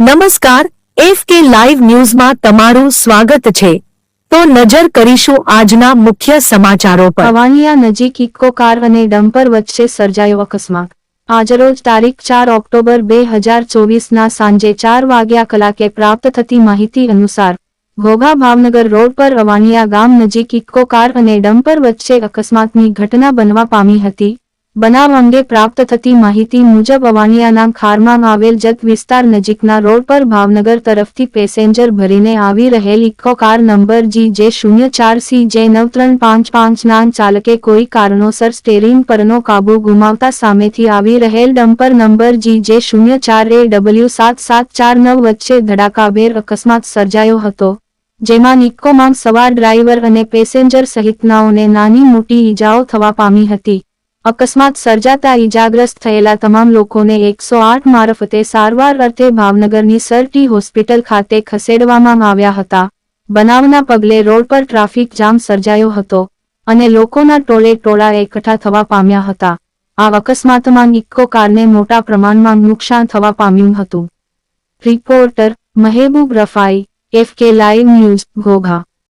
નમસ્કાર F K live ન્યૂઝમાં તમારું સ્વાગત છે. તો નજર કરીશું આજના મુખ્ય સમાચારો પર. અવાનિયા નજીક ઇકો કાર અને ડમ્પર વચ્ચે સર્જાયો અકસ્માત. આજરોજ તારીખ ચાર ઓક્ટોબર બે હજાર ચોવીસના સાંજે ચાર વાગ્યા કલાકે પ્રાપ્ત થતી માહિતી અનુસાર, ઘોઘા ભાવનગર રોડ પર અવાનિયા ગામ નજીક ઇકો કાર અને ડમ્પર વચ્ચે અકસ્માતની ઘટના બનવા પામી હતી. બનાવ અંગે પ્રાપ્ત થતી માહિતી મુજબ અવાણિયાના ખારમાં આવેલ જત વિસ્તાર નજીકના રોડ પર ભાવનગર તરફથી પેસેન્જર ભરીને આવી રહેલ ઇકો કાર નંબર જી જે શૂન્ય ચાર સી જે નવ ત્રણ પાંચ પાંચના ચાલકે કોઈ કારણોસર સ્ટેરિંગ પરનો કાબુ ગુમાવતા સામેથી આવી રહેલ ડમ્પર નંબર જી જે શૂન્ય ચાર એ ડબલ્યુ સાત સાત ચાર નવ વચ્ચે ધડાકાભેર અકસ્માત સર્જાયો હતો, જેમાં નિકોમાં સવાર ડ્રાઈવર અને પેસેન્જર સહિતનાઓને નાની મોટી ઈજાઓ થવા પામી હતી. અકસ્માત સર્જાતા ઇજાગ્રસ્ત થયેલા તમામ લોકોને એકસો આઠ મારફતે સારવાર અર્થે ભાવનગરની સરટી હોસ્પિટલ ખાતે ખસેડવામાં આવ્યા હતા. બનાવના પગલે રોડ પર ટ્રાફિક જામ સર્જાયો હતો અને લોકોના ટોળે ટોળા એકઠા થવા પામ્યા હતા. આ અકસ્માતમાં ઇક્કો કારને મોટા પ્રમાણમાં નુકસાન થવા પામ્યું હતું. Reporter Mehboob Rafai, F K live news, Ghogha.